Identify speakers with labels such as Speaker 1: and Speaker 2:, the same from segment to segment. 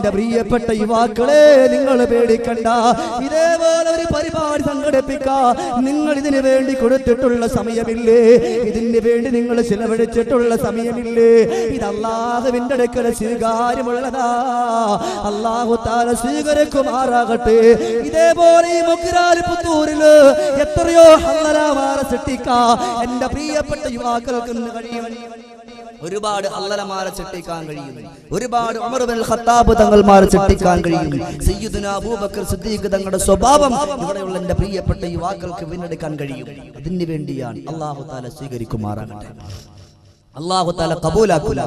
Speaker 1: എന്റെ പ്രിയപ്പെട്ട യുവാക്കളെ നിങ്ങൾ പേടിക്കണ്ട. ഇതേപോലെ ഒരു പരിപാടി സംഘടിപ്പിക്കാ. നിങ്ങൾ ഇതിനു വേണ്ടി കൊടുത്തിട്ടുള്ള സമയമില്ലേ? ഇതിന് വേണ്ടി നിങ്ങൾ ചിലവഴിച്ചിട്ടുള്ള സമയമില്ലേ? ഇത് അള്ളാഹുവിന്റെ സ്വീകാര്യമുള്ളതാ. അള്ളാഹു താല സ്വീകരിക്കുമാറാകട്ടെ. ഇതേപോലെ ഈ മുഗ്രാലി പുത്തൂരിൽ എത്രയോ ഹന്നലാമാറ സൃഷ്ടിക്ക. എന്റെ പ്രിയപ്പെട്ട യുവാക്കൾക്ക് കഴിയും. ഒരുപാട് അല്ലലമാരെ ചെട്ടിക്കാൻ കഴിയും ഒരുപാട് ഉമർ ബിൻ ഖത്താബ് തങ്ങൾമാരെ ചെട്ടിക്കാൻ കഴിയും സയ്യിദുന അബൂബക്കർ സിദ്ദീഖ് തങ്ങളുടെ സ്വഭാവം ഇവിടെയുള്ള എന്റെ പ്രിയപ്പെട്ട യുവാക്കൾക്ക് വീണ്ടെടുക്കാൻ കഴിയും. അതിനു വേണ്ടിയാണ് അള്ളാഹു താല സ്വീകരിക്കുമാറാകട്ടെ. അള്ളാഹു താല കബൂലാക്കൂല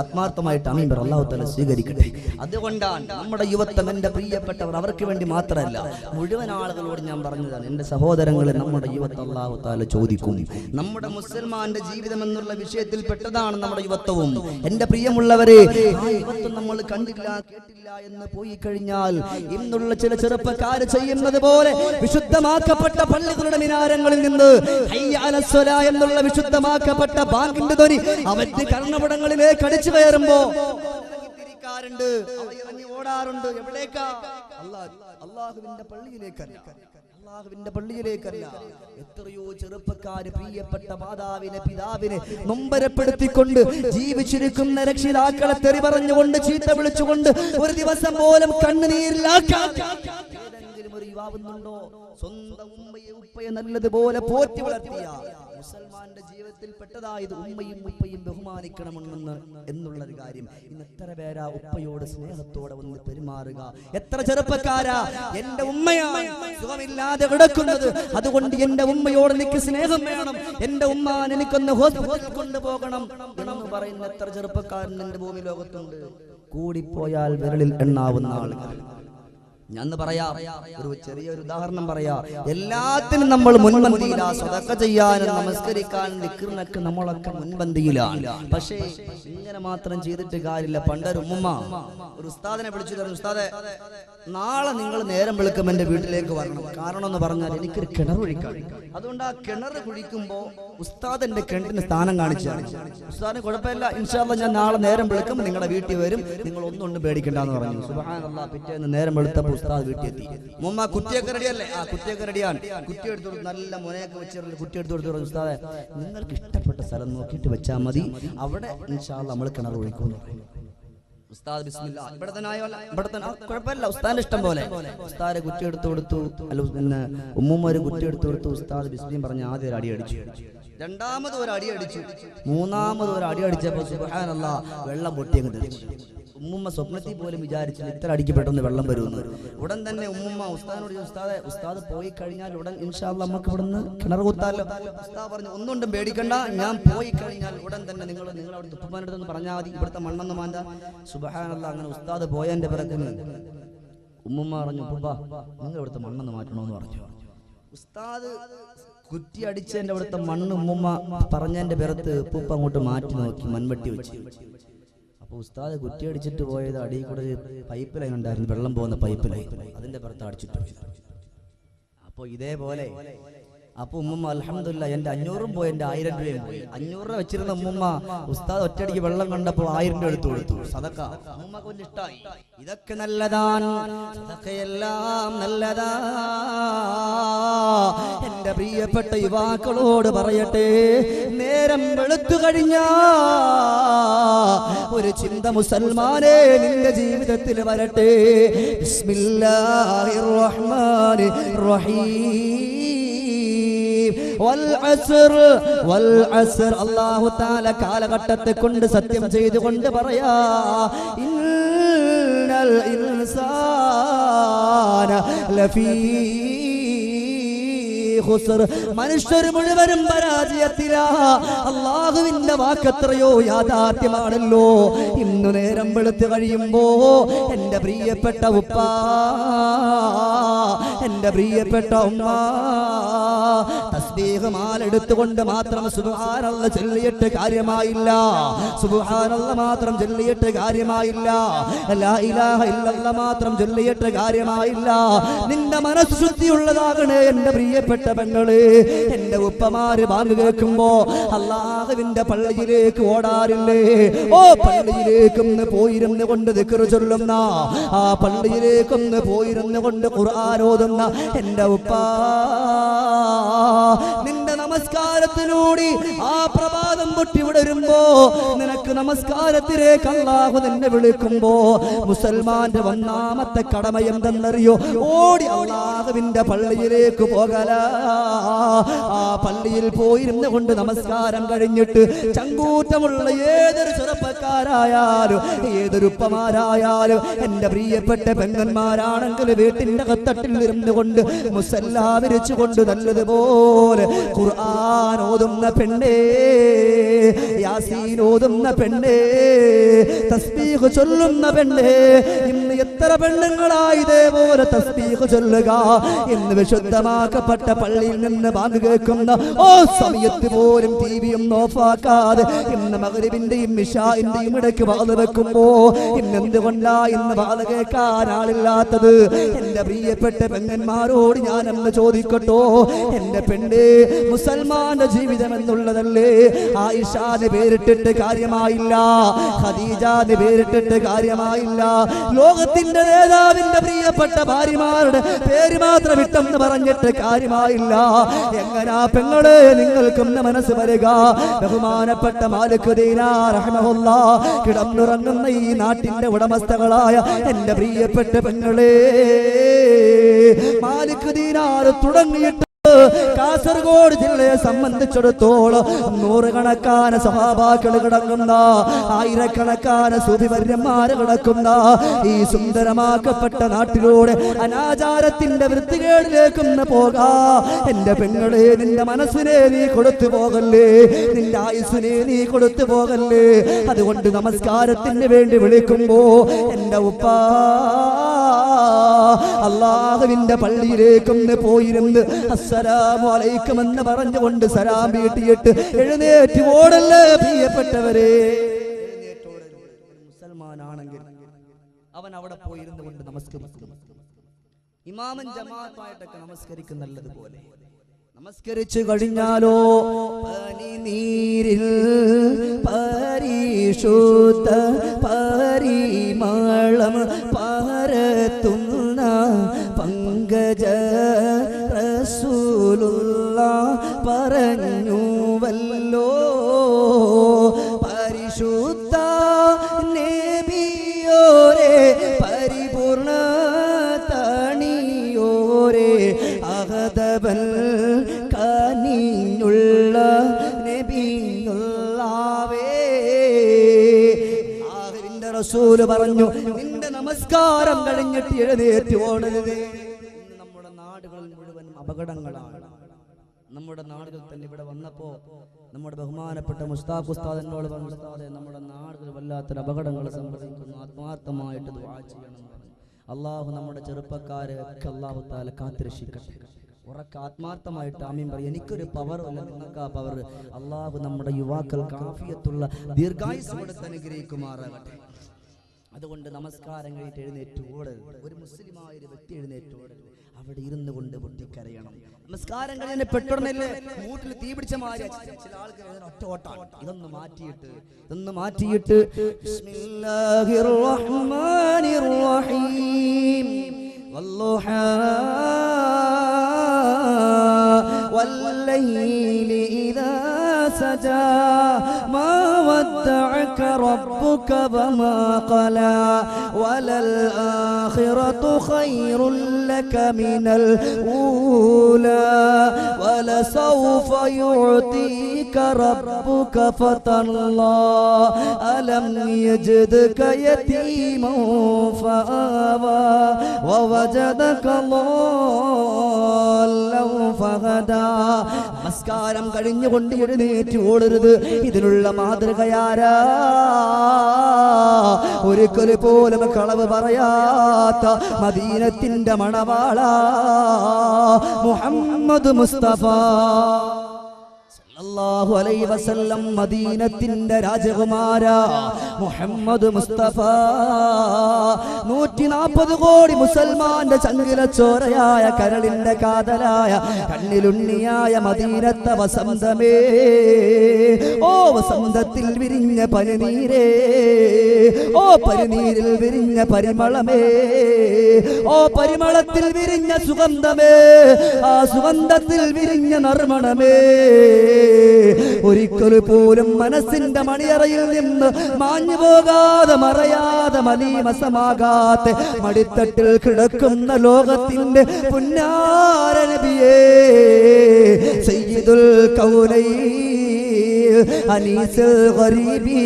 Speaker 1: ആത്മാർത്ഥമായിട്ട് അമീബർ അള്ളാഹു താല സ്വീകരിക്കട്ടെ. അതുകൊണ്ടാണ് നമ്മുടെ യുവത്വം എന്റെ പ്രിയപ്പെട്ടവർ അവർക്ക് വേണ്ടി മാത്രമല്ല മുഴുവൻ ആളുകളോട് ഞാൻ പറഞ്ഞതാണ് എന്റെ സഹോദരങ്ങളെ നമ്മുടെ യുവത്വം അള്ളാഹു താല ചോദിക്കും. നമ്മുടെ മുസൽമാന്റെ ജീവിതം എന്നുള്ള വിഷയത്തിൽ പെട്ടതാണ് നമ്മുടെ യുവത്വവും. എന്റെ പ്രിയമുള്ളവരെ യുവത്വം നമ്മൾ കണ്ടില്ല കേട്ടില്ല എന്ന് പോയി കഴിഞ്ഞാൽ ഇന്നുള്ള ചില ചെറുപ്പക്കാര് ചെയ്യുന്നത് പോലെ വിശുദ്ധമാക്കപ്പെട്ട പള്ളികളുടെ മിനാരങ്ങളിൽ നിന്ന് എന്നുള്ള വിശുദ്ധമാക്കപ്പെട്ട ബാങ്കിന്റെ ധ്വനി അവന്റെ കർണപടങ്ങളിലേക്ക് അടിച്ചു കയറുമ്പോ തിരിക്കാറുണ്ട് ഇറങ്ങി ഓടാറുണ്ട്. എവിടേക്കാ? അള്ളാഹുവിന്റെ പള്ളിയിലേക്കല്ല. അള്ളാഹുവിന്റെ പള്ളിയിലേക്കല്ല. എത്രയോ ചെറുപ്പക്കാര് പ്രിയപ്പെട്ട മാതാവിനെ പിതാവിനെ നൊമ്പരപ്പെടുത്തിക്കൊണ്ട് ജീവിച്ചിരിക്കുന്ന രക്ഷിതാക്കളെ തെറി പറഞ്ഞുകൊണ്ട് ചീത്ത വിളിച്ചുകൊണ്ട് ഒരു ദിവസം പോലും കണ്ണുനീരിലാക്കാൻ ഏതെങ്കിലും ഒരു യുവാവുന്നുണ്ടോ സ്വന്തം ഉമ്മയെ ഉപ്പയെ നല്ലതുപോലെ പോറ്റി വളർത്തിയ. മുസൽമാന്റെ ജീവിതത്തിൽ പെട്ടതായത് ഉമ്മയും ഉപ്പയും ബഹുമാനിക്കണമെന്ന് എന്നുള്ളൊരു കാര്യം. ഇന്ന് എത്ര പേരാ ഉപ്പയോട് സ്നേഹത്തോടെ ഒന്ന് പെരുമാറുക? എത്ര ചെറുപ്പക്കാരാ? എന്റെ ഉമ്മയാണ് സുഖമില്ലാതെ കിടക്കുന്നത്. അതുകൊണ്ട് എന്റെ ഉമ്മയോട് എനിക്ക് സ്നേഹം വേണം. എന്റെ ഉമ്മ എനിക്കൊന്ന് ഹോസ്പിറ്റലിൽ കൊണ്ടുപോകണം എന്ന് പറയുന്ന എത്ര ചെറുപ്പക്കാരൻ എന്റെ ഭൂമി ലോകത്തുണ്ട്. കൂടിപ്പോയാൽ വിരലിൽ എണ്ണാവുന്ന ആളുകൾ. ഞാൻ പറയാം. ഒരു ചെറിയൊരു ഉദാഹരണം പറയാ. എല്ലാത്തിനും നമ്മൾ മുൻപന്തിയില്ല സ്വതക്ക ചെയ്യാനും നമസ്കരിക്കാനും നിൽക്കുന്നൊക്കെ നമ്മളൊക്കെ മുൻപന്തിയിലാണ്. പക്ഷേ ഇങ്ങനെ മാത്രം ചെയ്തിട്ട് കാര്യമില്ല. പണ്ടൊരു ഉമ്മ ഒരു ഉസ്താദിനെ വിളിച്ചു പറഞ്ഞു ഉസ്താദെ നാളെ നിങ്ങൾ നേരം വെളുക്കും എന്റെ വീട്ടിലേക്ക് വരണം. കാരണം എന്ന് പറഞ്ഞാൽ എനിക്കൊരു കിണർ കുഴിക്കാം അതുകൊണ്ട് ആ കിണർ കുഴിക്കുമ്പോ ഉസ്താദ് എന്റെ കിണറ്റിന് സ്ഥാനം കാണിച്ചാണ് ഉസ്താദിന് കുഴപ്പമില്ല. ഇൻഷാല്ല ഞാൻ നാളെ നേരം വിളിക്കും നിങ്ങളുടെ വീട്ടിൽ വരും. നിങ്ങൾ ഒന്നും പേടിക്കണ്ടെന്ന് പറഞ്ഞു. പിറ്റേന്ന് നേരം വെളുത്തപ്പോൾ ഉസ്താദ് വീട്ടിൽ എത്തി മുമ്മ കുറ്റിയൊക്കെ റെഡിയല്ലേ? ആ കുറ്റിയൊക്കെ റെഡിയാണ്. കുറ്റി നല്ല മുനയൊക്കെ വെച്ച് കുറ്റി എടുത്തു കൊടുത്തു ഉസ്താദെ നിങ്ങൾക്ക് ഇഷ്ടപ്പെട്ട സ്ഥലം നോക്കിയിട്ട് വെച്ചാൽ മതി. അവിടെ ഇൻഷാല്ല നമ്മൾ കിണർ ഒഴിക്കുന്നു ഉസ്താദ് ബിസ്മില്ലാ. ഉസ്താദിന്റെ ഇഷ്ടം പോലെ. ഉസ്താദ് കുറ്റി എടുത്തു കൊടുത്തു. അല്ല പിന്നെ ഒരു കുറ്റി എടുത്തു കൊടുത്തു. ഉസ്താദ് ബിസ്മിയും പറഞ്ഞ് ആദ്യം ഒരു അടി അടിച്ചു. രണ്ടാമത് ഒരു അടി അടിച്ചു. മൂന്നാമത് ഒരു അടി അടിച്ചപ്പോ സുഹാനല്ല വെള്ളം പൊട്ടിയങ്ങ് തെളിച്ചു ഉമ്മുമ്മ സ്വപ്നത്തിൽ പോലും വിചാരിച്ചു ഇത്ര അടിക്ക് പെട്ടെന്ന് വെള്ളം വരുമെന്ന്. ഉടൻ തന്നെ ഉമ്മുമ്മ ഉസ്താദിനോട് ഉസ്താദ് ഉസ്താദെ പോയി കഴിഞ്ഞാൽ ഉടൻ ഇൻഷാല്ല നമുക്ക് ഇവിടുന്ന് കിണർ കുത്താലോ. ഉസ്താദ് പറഞ്ഞു ഒന്നുകൊണ്ടും പേടിക്കണ്ട ഞാൻ പോയി കഴിഞ്ഞാൽ ഉടൻ തന്നെ നിങ്ങൾ നിങ്ങൾ അവിടെ ഉപ്പമാനടുത്തൊന്ന് പറഞ്ഞാൽ മതി. ഇവിടുത്തെ മണ്ണെന്ന് മാന്ത. സുബഹാനല്ല അങ്ങനെ ഉസ്താദ് പോയതിന്റെ പിറക്കുന്നു ഉമ്മുമ്മ പറഞ്ഞു ഉപ്പ നിങ്ങൾ ഇവിടുത്തെ മണ്ണെന്ന് മാറ്റണമെന്ന് പറഞ്ഞു. ഉസ്താദ് കുറ്റി അടിച്ചതിന്റെ അവിടുത്തെ മണ്ണ് പറഞ്ഞ പറഞ്ഞതിന്റെ പിറത്ത് ഉപ്പ അങ്ങോട്ട് മാറ്റി നോക്കി മൺവെട്ടി വെച്ച്. അപ്പൊ ഉസ്താദ് കുറ്റി അടിച്ചിട്ട് പോയത് അടിയിൽ കൂടെ പൈപ്പ് ലൈൻ ഉണ്ടായിരുന്നു വെള്ളം പോകുന്ന പൈപ്പ് ലൈൻ അതിന്റെ പുറത്ത് അടിച്ചിട്ട് അപ്പോൾ അപ്പൊ ഇതേപോലെ അപ്പൊ ഉമ്മ അലഹമില്ല എന്റെ അഞ്ഞൂറും പോയി എന്റെ ആയിരം രൂപയും പോയി. അഞ്ഞൂറ് രൂപ വെച്ചിരുന്ന ഉമ്മ ഉസ്താദ് ഒറ്റയടിക്ക് വെള്ളം കണ്ടപ്പോ ആയിരം രൂപ എടുത്തു കൊടുത്തു. സതക്ക ഉമ്മ ഇതൊക്കെ നല്ലതാണ്. എല്ലാം നല്ലതാ. എന്റെ പ്രിയപ്പെട്ട യുവാക്കളോട് പറയട്ടെ. നേരം വെളുത്തു കഴിഞ്ഞാ ഒരു ചിന്ത മുസൽമാനെ നിന്റെ ജീവിതത്തിൽ വരട്ടെ. ബിസ്മില്ലാഹിർ റഹ്മാനിർ റഹീം. വൽഅസ്ർ താല കാലഘട്ടത്തെ കൊണ്ട് സത്യം ചെയ്തുകൊണ്ട് പറയാ ഇൻസാന ലഫീ മനുഷ്യർ മുഴുവനും പരാജയത്തിലാ. അള്ളാഹുവിന്റെ വാക്കെത്രയോ യാഥാർത്ഥ്യമാണല്ലോ. ഇന്നു നേരം വെളുത്ത് കഴിയുമ്പോ എന്റെ പ്രിയപ്പെട്ട ഉപ്പ എന്റെ പ്രിയപ്പെട്ട ഉമ്മ തസ്ബീഹ് മാലെടുത്തുകൊണ്ട് മാത്രം സുബ്ഹാനല്ല ചൊല്ലിയിട്ട് കാര്യമായില്ല. സുബ്ഹാനല്ല മാത്രം ചൊല്ലിയിട്ട് കാര്യമായില്ല. മാത്രം ചൊല്ലിയിട്ട് കാര്യമായില്ല. നിന്റെ മനസ്സ് ശുദ്ധിയുള്ളതാകണേ എന്റെ പ്രിയപ്പെട്ട പെങ്ങൾ. എന്റെ ഉപ്പമാര് ബാങ്ക് കേൾക്കുമ്പോ അള്ളാഹുവിന്റെ പള്ളിയിലേക്ക് ഓടാറില്ലേ? ഓ പള്ളിയിലേക്കൊന്ന് പോയിരുന്ന് കൊണ്ട് ദിക്റ് ചൊല്ലുന്ന ആ പള്ളിയിലേക്കൊന്ന് പോയിരുന്ന് കൊണ്ട് ഖുർആൻ ഓതുന്ന എന്റെ ഉപ്പ. നിന്റെ നമസ്കാരത്തിലൂടെ ആ പ്രഭാതം പൊട്ടി വിടരുമ്പോ നിനക്ക് നമസ്കാരത്തിലേക്ക് അള്ളാഹു നിന്നെ വിളിക്കുമ്പോ മുസൽമാന്റെ ഒന്നാമത്തെ കടമ എന്തെന്നറിയോ? ഓടി അള്ളാഹുവിന്റെ പള്ളിയിലേക്ക് പോകല. ആ പള്ളിയിൽ പോയിരുന്നു കൊണ്ട് നമസ്കാരം കഴിഞ്ഞിട്ട് ചങ്കൂറ്റമുള്ള ഏതൊരു ചെറുപ്പക്കാരായാലും ഏതൊരു ഉപ്പമാരായാലും എന്റെ പ്രിയപ്പെട്ട പെങ്ങന്മാരാണെങ്കിൽ വീട്ടിന്റെ കത്തട്ടിൽ ഇരുന്നു കൊണ്ട് മുസല്ലാ വിരിച്ചുകൊണ്ട് നല്ലതുപോലെ ഖുർആൻ ഓതുന്ന പെണ്ണേ യാസീൻ ഓതുന്ന പെണ്ണേ തസ്ബീഹ് ചൊല്ലുന്ന പെണ്ണേ എത്ര പെണ്ണുങ്ങളായി ഇതേപോലെ തസ്ബീഹ് ചൊല്ലുക എന്ന് വിശുദ്ധമാക്കപ്പെട്ട പള്ളിയിൽ നിന്ന് ബാങ്ക് കേൾക്കുന്ന ഓ സമയത്ത് പോലും ടി വി ഒന്നും ഓഫാക്കാതെ ഇന്ന് മകരവിന്റെയും മിഷാവിന്റെയും ഇടയ്ക്ക് വാത് വെക്കുമ്പോ ഇന്നെന്തുകൊണ്ടാ ഇന്ന് വാത് കേൾക്കാൻ ആളില്ലാത്തത്? എന്റെ പ്രിയപ്പെട്ട പെങ്ങന്മാരോട് ഞാൻ എന്ന് ചോദിക്കട്ടോ. എന്റെ പെണ്ണ് മുസൽമാന്റെ ജീവിതം എന്നുള്ളതല്ലേ? ആയിഷാന് പേരിട്ടിട്ട് കാര്യമായില്ല. ഖദീജാന് പേരിട്ടിട്ട് കാര്യമായില്ല. ലോകത്തിന്റെ നേതാവിന്റെ പ്രിയപ്പെട്ട ഭാര്യമാരുടെ പേര് മാത്രം ഇട്ടെന്ന് പറഞ്ഞിട്ട് കാര്യമായില്ല. എങ്ങനാ പെങ്ങളെ നിങ്ങൾക്കൊന്ന് മനസ്സ് വരിക? ബഹുമാനപ്പെട്ട കിടന്നുറങ്ങുന്ന ഈ നാട്ടിന്റെ ഉടമസ്ഥകളായ എന്റെ പ്രിയപ്പെട്ട പെങ്ങളെ. മാലിക് ദീനാർ തുടങ്ങിയിട്ട് കാസർഗോഡ് ജില്ലയെ സംബന്ധിച്ചിടത്തോളം നൂറുകണക്കാന സഹാബാക്കൾ കിടക്കുന്ന ആയിരക്കണക്കാന സുഭിവര്യന്മാര് കിടക്കുന്ന ഈ സുന്ദരമാക്കപ്പെട്ട നാട്ടിലൂടെ അനാചാരത്തിന്റെ വൃത്തികേടിലേക്കൊന്ന് പോകാ. എന്റെ പെങ്ങളെ നിന്റെ മനസ്സിനെ നീ കൊടുത്തു പോകല്ലേ? നിന്റെ ആയുസിനെ നീ കൊടുത്തു പോകല്ലേ? അതുകൊണ്ട് നമസ്കാരത്തിന് വേണ്ടി വിളിക്കുമ്പോ എന്റെ ഉപ്പ അള്ളാഹുവിന്റെ പള്ളിയിലേക്കൊന്ന് പോയിരുന്ന് അസ്സലാമു അലൈക്കും എന്ന് പറഞ്ഞുകൊണ്ട് സലാം വീട്ടിയിട്ട് എഴുന്നേറ്റ് ഓടല്ലേ പ്രിയപ്പെട്ടവരെ? മുസൽമാനാണെങ്കിൽ അവൻ അവിടെ പോയിരുന്നു കൊണ്ട് നമസ്കരിക്കുന്നു ഇമാമൻ ജമാഅത്തായിട്ടൊക്കെ നമസ്കരിക്കും നല്ലതുപോലെ. നമസ്കരിച്ചു കഴിഞ്ഞാലോ പനിനീരിൽ പരിശുദ്ധ പരിമളം റസൂൽ പറഞ്ഞു നിന്റെ നമസ്കാരം കഴിഞ്ഞിട്ട് എഴുന്നേറ്റ് ഓടരുത്. നമ്മുടെ നാടുകളിൽ മുഴുവൻ അപകടങ്ങളാണ്. നമ്മുടെ നാടുകൾ തന്നെ ഇവിടെ വന്നപ്പോ നമ്മുടെ ബഹുമാനപ്പെട്ട മുസ്താഖ് ഉസ്താദ് എന്നോട് നമ്മുടെ നാടുകൾ വല്ലാത്തൊരു അപകടങ്ങൾ സംഭവിക്കുന്നു. ആത്മാർത്ഥമായിട്ട് ചെയ്യണം. അള്ളാഹു നമ്മുടെ ചെറുപ്പക്കാരെ ഒക്കെ അള്ളാഹു താല കാത്തിരക്ഷിക്കട്ടെ. ഉറക്ക ആത്മാർത്ഥമായിട്ട് ആമീൻ പറയും. എനിക്കൊരു പവർ അല്ല നിങ്ങൾക്ക് ആ പവർ അള്ളാഹു നമ്മുടെ യുവാക്കൾക്ക് കാഫിയത്തുള്ള ദീർഘായുസ് കൊടുത്ത് അനുഗ്രഹിക്കുമാറാകട്ടെ. അതുകൊണ്ട് നമസ്കാരം കഴിഞ്ഞിട്ട് എഴുന്നേറ്റ് ഓടരുത് ഒരു മുസ്ലിമായ ഒരു വ്യക്തി എഴുന്നേറ്റ് ഓടരുത് അവിടെ ഇരുന്ന് കൊണ്ട് പൊട്ടിക്കരയണം നമസ്കാരം കഴിഞ്ഞ പെട്ടുടനല്ലേ മൂട്ടിൽ തീ പിടിച്ച മാതിരി ചില ആൾക്കാർ ഇതിന് ഒറ്റ ഓട്ടാണ് ഇതൊന്ന് മാറ്റിയിട്ട് ഇതൊന്ന് മാറ്റിയിട്ട് ബിസ്മില്ലാഹിർ റഹ്മാനിർ റഹീം والضحى والليل إذا سجى ما ودعك ربك وما قلى وللآخرة خير لك من الأولى ولسوف يعطيك ربك فترضى ألم يجدك يتيما فآوى ووجدك ضالا فهدى നമസ്കാരം കഴിഞ്ഞുകൊണ്ട് എഴുന്നേറ്റ് ഓടരുത് ഇതിനുള്ള മാതൃകയാരാ ഒരിക്കൽ പോലും കളവ് പറയാത്ത മദീനത്തിന്റെ മണവാള മുഹമ്മദ് മുസ്തഫ. സല്ലല്ലാഹു അലൈഹി വസല്ലം മദീനത്തിന്റെ രാജകുമാര മുഹമ്മദ് മുസ്തഫ. നൂറ്റി നാൽപ്പത് കോടി മുസൽമാന്റെ ചങ്കില ചോരയായ കരളിന്റെ കാതലായ കണ്ണിലുണ്ണിയായ മദീനത്തെ വസന്തമേ. ഓ വസന്തത്തിൽ വിരിഞ്ഞ പനിനീരേ. ഓ പനിനീരിൽ വിരിഞ്ഞ പരിമളമേ. ഓ പരിമളത്തിൽ വിരിഞ്ഞ സുഗന്ധമേ. ആ സുഗന്ധത്തിൽ വിരിഞ്ഞ നർമ്മണമേ. ഒരിക്കൽ പോലും മനസ്സിന്റെ മണിയറയിൽ നിന്ന് മാഞ്ഞു പോകാതെ മറയാതെ മലീമസമാകാത്ത മടിത്തട്ടിൽ കിടക്കുന്ന ലോകത്തിന്റെ പുന്നാരനബിയേ സയ്യിദുൽ അനീസ് ഗരീബീ.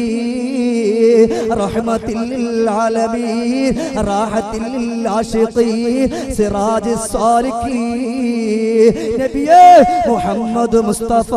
Speaker 1: റഹ്മത്തിൽ ആലമീൻ റാഹത്തിൽ ആശിഖീൻ സിറാജ് സാലിഖീൻ നബിയേ മുഹമ്മദ് മുസ്തഫ.